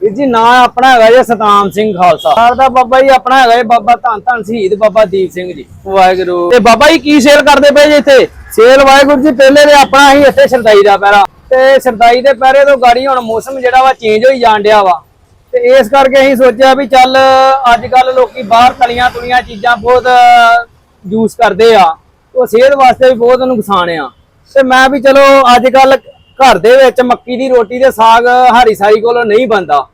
ਵੀਰ ਜੀ ਨਾਂ ਆਪਣਾ ਹੈਗਾ ਜੀ ਸਤਾਮ ਸਿੰਘ ਖਾਲਸਾ। ਸਾਰ ਦਾ ਬਾਬਾ ਜੀ ਆਪਣਾ ਹੈਗਾ ਜੀ ਬਾਬਾ ਧੰਨ ਧੰਨ ਸ਼ਹੀਦ ਬਾਬਾ ਦੀਪ ਸਿੰਘ ਜੀ। ਵਾਹਿਗੁਰੂ। ਤੇ ਬਾਬਾ ਜੀ ਕੀ ਸੇਲ ਕਰਦੇ ਪਏ ਜੀ ਇੱਥੇ? ਸੇਲ ਵਾਹਿਗੁਰੂ ਜੀ ਪਹਿਲੇ ਤੇ ਆਪਣਾ ਹੀ ਇੱਥੇ ਸਰਦਾਈ ਦਾ ਪਹਿਰਾ। ਤੇ ਸਰਦਾਈ ਦੇ ਪਹਿਰੇ ਤੋਂ ਗਾੜੀ ਹੁਣ ਮੌਸਮ ਜਿਹੜਾ ਵਾ ਚੇਂਜ ਹੋਈ ਜਾਣ ਡਿਆ ਵਾ। ਤੇ ਇਸ ਕਰਕੇ ਅਸੀਂ ਸੋਚਿਆ ਵੀ ਚੱਲ ਅੱਜ ਕੱਲ ਲੋਕੀ ਬਾਹਰ ਤਲੀਆਂ ਤੁਲੀਆਂ ਚੀਜ਼ਾਂ ਬਹੁਤ ਯੂਜ਼ ਕਰਦੇ ਆ। ਉਹ ਸਿਹਤ ਵਾਸਤੇ ਵੀ ਬਹੁਤ ਨੁਕਸਾਨ ਆ। ਤੇ ਮੈਂ ਵੀ ਚਲੋ ਅੱਜ ਕੱਲ ਘਰ ਦੇ ਵਿੱਚ ਮੱਕੀ ਦੀ ਰੋਟੀ ਤੇ ਸਾਗ ਹਰੀ ਸਾਈ ਕੋਲੋਂ ਨਹੀਂ ਬੰਦਾ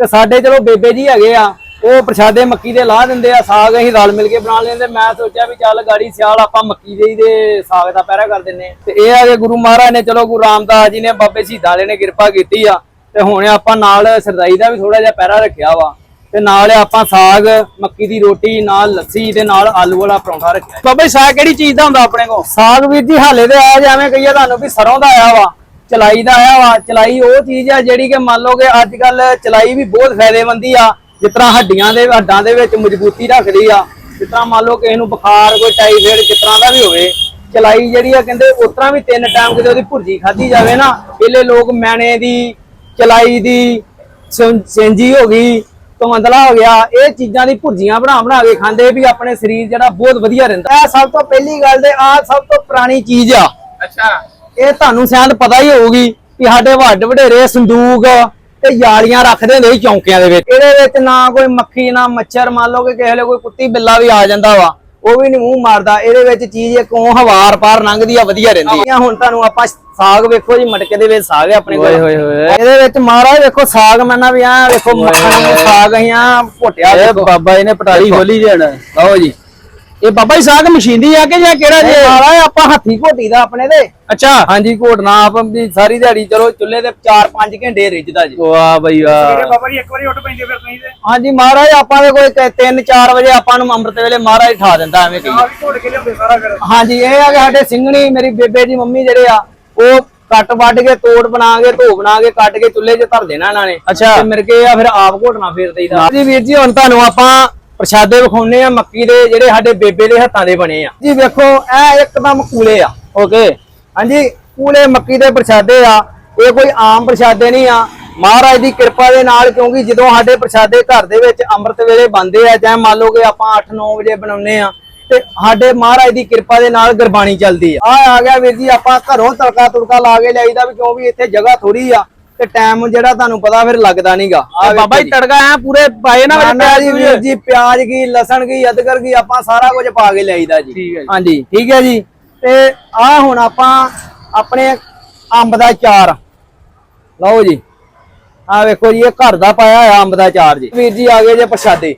ਤੇ ਸਾਡੇ ਚਲੋ ਬੇਬੇ ਜੀ ਹੈਗੇ ਆ, ਉਹ ਪ੍ਰਸ਼ਾਦੇ ਮੱਕੀ ਦੇ ਲਾ ਦਿੰਦੇ ਆ, ਸਾਗ ਅਸੀਂ ਰਲ ਮਿਲ ਕੇ ਬਣਾ ਲੈਂਦੇ। ਮੈਂ ਸੋਚਿਆ ਵੀ ਚੱਲ ਗਾੜੀ ਸਿਆਲ ਆਪਾਂ ਮੱਕੀ ਦੇ ਹੀ ਦੇ ਸਾਗ ਦਾ ਪਹਿਰਾ ਕਰ ਦਿੰਨੇ ਆ। ਤੇ ਇਹ ਆ ਕਿ ਗੁਰੂ ਮਹਾਰਾਜ ਨੇ, ਚਲੋ ਗੁਰੂ ਰਾਮਦਾਸ ਜੀ ਨੇ, ਬਾਬੇ ਸ਼ਹੀਦਾਂ ਵਾਲੇ ਨੇ ਕਿਰਪਾ ਕੀਤੀ ਆ। ਤੇ ਹੁਣ ਆਪਾਂ ਨਾਲ ਸਰਦਾਈ ਦਾ ਵੀ ਥੋੜਾ ਜਿਹਾ ਪਹਿਰਾ ਰੱਖਿਆ ਵਾ। ਤੇ ਨਾਲ ਆਪਾਂ ਸਾਗ, ਮੱਕੀ ਦੀ ਰੋਟੀ, ਨਾਲ ਲੱਸੀ ਤੇ ਨਾਲ ਆਲੂ ਵਾਲਾ ਪਰੌਂਠਾ ਰੱਖਿਆ। ਬਾਬੇ ਜੀ ਸਾਗ ਕਿਹੜੀ ਚੀਜ਼ ਦਾ ਹੁੰਦਾ ਆਪਣੇ ਕੋਲ? ਸਾਗ ਵੀਰ ਜੀ, ਹਾਲੇ ਤੇ ਆਇਆ ਜਿਵੇਂ ਕਹੀਏ ਤੁਹਾਨੂੰ ਵੀ ਸਰੋਂ ਦਾ ਆਇਆ ਵਾ। ਚਲਾਈ ਦਾ ਆਇਆ ਵਾ, ਚਲਾਈ ਉਹ ਚੀਜ਼ ਆ ਜਿਹੜੀ ਕਿ ਮੰਨ ਲਓ ਕਿ ਅੱਜ ਕੱਲ ਚਲਾਈ ਵੀ ਬਹੁਤ ਫਾਇਦੇਮੰਦੀ ਆ, ਜਿਸ ਤਰ੍ਹਾਂ ਹੱਡੀਆਂ ਦੇ, ਹੱਡਾਂ ਦੇ ਵਿੱਚ ਮਜ਼ਬੂਤੀ ਰੱਖਦੀ ਆ, ਜਿਸ ਤਰ੍ਹਾਂ ਮੰਨ ਲਓ ਕਿਸੇ ਨੂੰ ਬੁਖਾਰ ਕੋਈ ਟਾਈਫਾਇਡ ਜਿਸ ਤਰ੍ਹਾਂ ਦਾ ਵੀ ਹੋਵੇ, ਚਲਾਈ ਜਿਹੜੀ ਆ ਕਹਿੰਦੇ ਉਸ ਤਰ੍ਹਾਂ ਵੀ ਤਿੰਨ ਟਾਈਮ ਕਿਤੇ ਉਹਦੀ ਭੁਰਜੀ ਖਾਧੀ ਜਾਵੇ ਨਾ ਪਹਿਲੇ ਲੋਕ ਮੈਣੇ ਦੀ, ਚਲਾਈ ਦੀ, ਸੰ- ਸਿੰਜੀ ਹੋ ਗਈ ਤਮੰਦਲਾ ਹੋ ਗਿਆ, ਇਹ ਚੀਜ਼ਾਂ ਦੀ ਭੁਰਜੀਆਂ ਬਣਾ ਬਣਾ ਕੇ ਖਾਂਦੇ ਵੀ ਆਪਣੇ ਸਰੀਰ ਜਿਹੜਾ ਬਹੁਤ ਵਧੀਆ ਰਹਿੰਦਾ। ਇਹ ਸਭ ਤੋਂ ਪਹਿਲੀ ਗੱਲ ਤੇ ਆ ਸਭ ਤੋਂ ਪੁਰਾਣੀ ਚੀਜ਼ ਆ। ਅੱਛਾ। ਇਹ ਤੁਹਾਨੂੰ ਸ਼ਾਇਦ ਪਤਾ ਹੀ ਹੋਊਗੀ ਕਿ ਸਾਡੇ ਵੱਡ ਵਡੇਰੇ ਸੰਦੂਕ ਤੇ ਯਾਲੀਆਂ ਰੱਖਦੇ ਹੁੰਦੇ ਸੀ ਚੌਂਕਿਆਂ ਦੇ ਵਿੱਚ। ਇਹਦੇ ਵਿੱਚ ਨਾ ਕੋਈ ਮੱਖੀ ਨਾ ਮੱਛਰ ਮੰਨ ਲਓ ਕਿ ਕਿਸੇ ਵੇਲੇ ਕੋਈ ਕੁੱਤੀ ਬਿੱਲਾ ਵੀ ਆ ਜਾਂਦਾ ਵਾ ਉਹ ਵੀ ਨਹੀਂ ਮੂੰਹ ਮਾਰਦਾ। ਇਹਦੇ ਵਿੱਚ ਚੀਜ਼ ਇੱਕ ਉਹ ਹਵਾਰ ਪਾਰ ਲੰਘਦੀ ਆ ਵਧੀਆ ਰਹਿੰਦੀ ਆ। ਹੁਣ ਤੁਹਾਨੂੰ ਆਪਾਂ ਸਾਗ ਵੇਖੋ ਜੀ ਮਟਕੇ ਦੇ ਵਿੱਚ ਸਾਗ ਹੈ ਆਪਣੇ ਕੋਲ। ਹੋਏ ਹੋਏ। ਇਹਦੇ ਵਿੱਚ ਮਹਾਰਾਜ ਵੇਖੋ ਸਾਗ ਮੈਨਾਂ ਵੀ ਆ ਵੇਖੋ ਮੱਖਣ ਸਾਗ ਆ ਭੋਟਿਆ ਇਹ ਬਾਬਾ ਜੀ ਨੇ ਪਟਾਰੀ ਖੋਲੀ ਜਣ ਲਓ ਜੀ। ਇਹ ਬਾਬਾ ਜੀ ਸਾਗ ਮਸ਼ੀਨੀ ਆ ਕਿ ਜਾਂ ਕਿਹੜਾ ਜੀ? ਮਹਾਰਾਜ ਆਪਾਂ ਹੱਥੀ ਘੋਟੀ ਦਾ ਆਪਣੇ ਦੇ ਅੱਛਾ। ਹਾਂਜੀ ਘੋਟਣਾ ਆਪ ਵੀ ਸਾਰੀ ਦਿਹਾੜੀ ਚਲੋ ਚੁੱਲ੍ਹੇ ਤੇ 4-5 ਘੰਟੇ ਰਿੱਝਦਾ ਜੀ। ਵਾਹ ਬਈ ਵਾਹ। ਬਾਬਾ ਜੀ ਇੱਕ ਵਾਰੀ ਉੱਠ ਪੈਂਦੇ ਫਿਰ ਨਹੀਂ ਤੇ। ਹਾਂਜੀ ਮਹਾਰਾਜ ਆਪਾਂ ਦੇ ਕੋਈ 3-4 ਵਜੇ ਆਪਾਂ ਨੂੰ ਅੰਮ੍ਰਿਤ ਵੇਲੇ ਮਹਾਰਾਜ ਠਾ ਦਿੰਦਾ ਐਵੇਂ ਕਹੀ ਆਹ ਵੀ ਘੋੜ ਕੇ ਲਿਆਉਂਦੇ ਸਾਰਾ ਫਿਰ। ਹਾਂਜੀ ਇਹ ਆ ਕਿ ਸਾਡੇ ਸਿੰਘਣੀ ਮੇਰੀ ਬੇਬੇ ਦੀ ਮੰਮੀ ਜਿਹੜੇ ਆ ਉਹ ਕੱਟ ਵੱਢ ਕੇ ਤੋੜ ਬਣਾ ਕੇ ਧੋ ਬਣਾ ਕੇ ਕੱਟ ਕੇ ਚੁੱਲ੍ਹੇ 'ਚ ਧਰ ਦੇਣਾ ਇਹਨਾਂ ਨੇ। ਅੱਛਾ। ਤੇ ਮਿਰ ਕੇ ਆ ਫਿਰ ਆਪ ਘੋਟਣਾ ਫੇਰ ਦੇਈਦਾ। ਜੀ ਵੀਰ ਜੀ ਹੁਣ ਤੁਹਾਨੂੰ ਆਪਾਂ ਪ੍ਰਸ਼ਾਦੇ ਵਿਖਾਉਨੇ ਆ ਮੱਕੀ ਦੇ ਜਿਹੜੇ ਸਾਡੇ ਬੇਬੇ ਦੇ ਹੱਥਾਂ ਦੇ ਬਣੇ ਆ। ਜੀ ਵੇਖੋ ਇਹ ਇੱਕਦਮ ਕੂਲੇ ਆ। ਓਕੇ ਹਾਂਜੀ ਕੂਲੇ ਮੱਕੀ ਦੇ ਪ੍ਰਸ਼ਾਦੇ ਆ। ਇਹ ਕੋਈ ਆਮ ਪ੍ਰਸ਼ਾਦੇ ਨਹੀਂ ਆ। ਮਹਾਰਾਜ ਦੀ ਕਿਰਪਾ ਦੇ ਨਾਲ ਕਿਉਂਕਿ ਜਦੋਂ ਸਾਡੇ ਪ੍ਰਸ਼ਾਦੇ ਘਰ ਦੇ ਵਿੱਚ ਅੰਮ੍ਰਿਤ ਵੇਲੇ ਬੰਦੇ ਆ ਚਾਹੇ ਮੰਨ ਲਓ ਕਿ ਆਪਾਂ 8-9 ਵਜੇ ਬਣਾਉਨੇ ਆ ਤੇ ਸਾਡੇ ਮਹਾਰਾਜ ਦੀ ਕਿਰਪਾ ਦੇ ਨਾਲ ਗੁਰਬਾਣੀ ਚੱਲਦੀ ਆ। ਆ ਆ ਗਿਆ ਵੀਰ ਜੀ ਆਪਾਂ ਘਰੋਂ ਤੜਕਾ ਤੁੜਕਾ ਲਾ ਕੇ ਲਿਆਈਦਾ ਵੀ ਕਿਉਂ ਵੀ ਇੱਥੇ ਜਗ੍ਹਾ ਥੋੜੀ ਆ। ਤੇ ਟਾਈਮ ਜਿਹੜਾ ਤੁਹਾਨੂੰ ਪਤਾ ਫਿਰ ਲੱਗਦਾ ਨਹੀਂਗਾ ਬਾਬਾ ਜੀ ਤੜਕਾ ਐ ਪੂਰੇ ਪਾਏ ਨਾ ਵਿੱਚ ਪਿਆਜ਼ ਵੀਰ ਜੀ ਪਿਆਜ਼ ਕੀ ਲਸਣ ਕੀ ਅਦਰਕ ਕੀ ਆਪਾਂ ਸਾਰਾ ਕੁਝ ਪਾ ਕੇ ਲਿਆਈਦਾ ਜੀ। ਹਾਂਜੀ ਠੀਕ ਹੈ ਜੀ। ਤੇ ਆ ਹੁਣ ਆਪਾਂ ਆਪਣੇ ਅੰਬ ਦਾ ਚਾਰ। ਲਓ ਜੀ। ਆ ਵੇਖੋ ਜੀ ਇਹ ਘਰ ਦਾ ਪਾਇਆ ਹੋਇਆ ਅੰਬ ਦਾ ਚਾਰ ਜੀ। ਵੀਰ ਜੀ ਆ ਗਏ ਜੇ ਪ੍ਰਸ਼ਾਦੇ।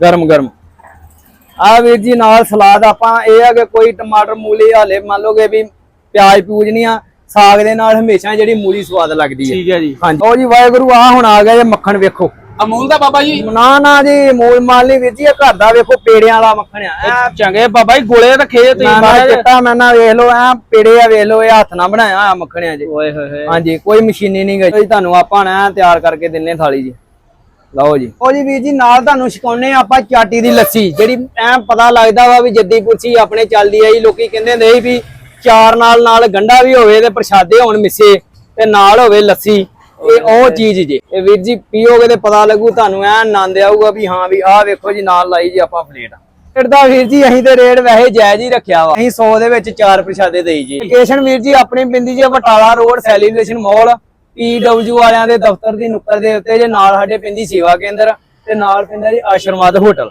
ਗਰਮ ਗਰਮ। ਆ ਵੀਰ ਜੀ ਨਾਲ ਸਲਾਦ ਆਪਾਂ ਇਹ ਆ ਕਿ ਕੋਈ ਟਮਾਟਰ ਮੂਲੀ ਹਾਲੇ ਮੰਨ ਲਓਗੇ ਵੀ ਪਿਆਜ਼ ਪੂਜ ਨਹੀਂ ਆ। ਸਾਗ ਦੇ ਨਾਲ ਹਮੇਸ਼ਾ ਜਿਹੜੀ ਮੂਲੀ ਸਵਾਦ ਲੱਗਦੀ ਹੈ। ਠੀਕ ਹੈ ਜੀ। ਹਾਂਜੀ। ਉਹ ਜੀ ਵਾਹਿਗੁਰੂ ਆ ਹੁਣ ਆ ਗਿਆ ਜੇ ਮੱਖਣ ਵੇਖੋ। ਅਮੂਲ ਦਾ ਬਾਬਾ ਜੀ? ਨਾ ਨਾ ਜੀ ਮੂਲ ਮਾਲ ਨਹੀਂ ਵੀਰ ਜੀ ਇਹ ਘਰ ਦਾ ਵੇਖੋ ਪੇੜਿਆਂ ਵਾਲਾ ਮੱਖਣ ਆ। ਚੰਗੇ ਬਾਬਾ ਜੀ ਗੋਲੇ ਰੱਖੇ ਨਾ ਮਹਾਰਾਜ। ਚਿੱਟਾ ਮੈਂ ਨਾ ਵੇਖ ਲਓ ਐ ਪੇੜੇ ਆ ਵੇਖ ਲਓ ਇਹ ਹੱਥ ਨਾਲ ਬਣਾਇਆ ਆ ਮੱਖਣਿਆਂ ਜੀ ਓਏ ਹੋਏ ਹੋਏ। ਹਾਂਜੀ ਕੋਈ ਮਸ਼ੀਨੀ ਨਹੀਂ ਗਈ ਤੁਹਾਨੂੰ ਆਪਾਂ ਨਾ ਤਿਆਰ ਕਰਕੇ ਦਿੰਨੇ ਥਾਲੀ ਜੀ ਲਓ ਜੀ। ਉਹ ਜੀ ਵੀਰ ਜੀ ਨਾਲ ਤੁਹਾਨੂੰ ਛਕਾਉਨੇ ਆਪਾਂ ਚਾਟੀ ਦੀ ਲੱਸੀ ਜਿਹੜੀ ਐ ਪਤਾ ਲੱਗਦਾ ਵਾ ਵੀ ਜੱਦੀ ਪੁਰਸੀ ਆਪਣੇ ਚੱਲਦੀ ਆਈ ਲੋਕੀ ਕਹਿੰਦੇ ਹੁੰਦੇ ਸੀ ਵੀ ਚਾਰ ਨਾਲ ਨਾਲ ਗੰਡਾ ਵੀ ਹੋਵੇ ਤੇ ਪ੍ਰਸ਼ਾਦੇ ਹੋਣ ਮਿੱਸੇ ਤੇ ਨਾਲ ਹੋਵੇ ਲੱਸੀ ਇਹ ਉਹ ਚੀਜ਼ ਜੀ। ਇਹ ਵੀਰ ਜੀ ਪੀਓਗੇ ਤੇ ਪਤਾ ਲੱਗੂ ਤੁਹਾਨੂੰ ਐ ਆਨੰਦ ਆਊਗਾ ਵੀ ਹਾਂ ਵੀ ਆਹ ਵੇਖੋ ਜੀ ਨਾਲ ਲਾਈ ਜੀ ਆਪਾਂ ਪਲੇਟ। ਰੇਟ ਦਾ ਵੀਰ ਜੀ ਅਸੀਂ ਤੇ ਰੇਟ ਵੈਸੇ ਜਾਇਜ਼ ਹੀ ਰੱਖਿਆ ਵਾ। ਅਸੀਂ 100 ਦੇ ਵਿੱਚ ਚਾਰ ਪ੍ਰਸ਼ਾਦੇ ਦੇਈ ਜੀ। ਲੋਕੇਸ਼ਨ ਵੀਰ ਜੀ ਆਪਣੀ Pindi ji Batala road celebration mall PW ਵਾਲਿਆਂ ਦੇ ਦਫ਼ਤਰ ਦੀ ਨੁੱਕਰ ਦੇ ਉੱਤੇ ਜੇ ਨਾਲ ਸਾਡੇ ਪਿੰਦੀ ਸੇਵਾ ਕੇਂਦਰ ਤੇ ਨਾਲ ਪਿੰਦਾ ਜੀ ਆਸ਼ਰਮਾਦ ਹੋਟਲ।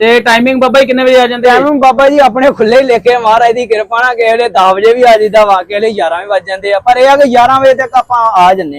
ਤੇ ਟਾਈਮਿੰਗ ਬਾਬਾ ਜੀ ਕਿੰਨੇ ਵਜੇ ਆ ਜਾਂਦੇ ਆ ਟਾਈਮ ਬਾਬਾ ਜੀ ਆਪਣੇ ਖੁੱਲੇ ਹੀ ਲਿਖੇ ਕੇ ਮਹਾਰਾਜ ਦੀ ਕਿਰਪਾ ਨਾਲ, ਕਿਸੇ ਵੇਲੇ 10 ਵਜੇ ਵੀ ਆ ਜੀਦਾ ਵਾ ਕਿਸੇ ਵੇਲੇ 11 ਵੀ ਵੱਜ ਜਾਂਦੇ ਆ। ਪਰ ਇਹ ਆ ਕਿ 11 ਵਜੇ ਤੱਕ ਆਪਾਂ ਆ ਜੰਨੇ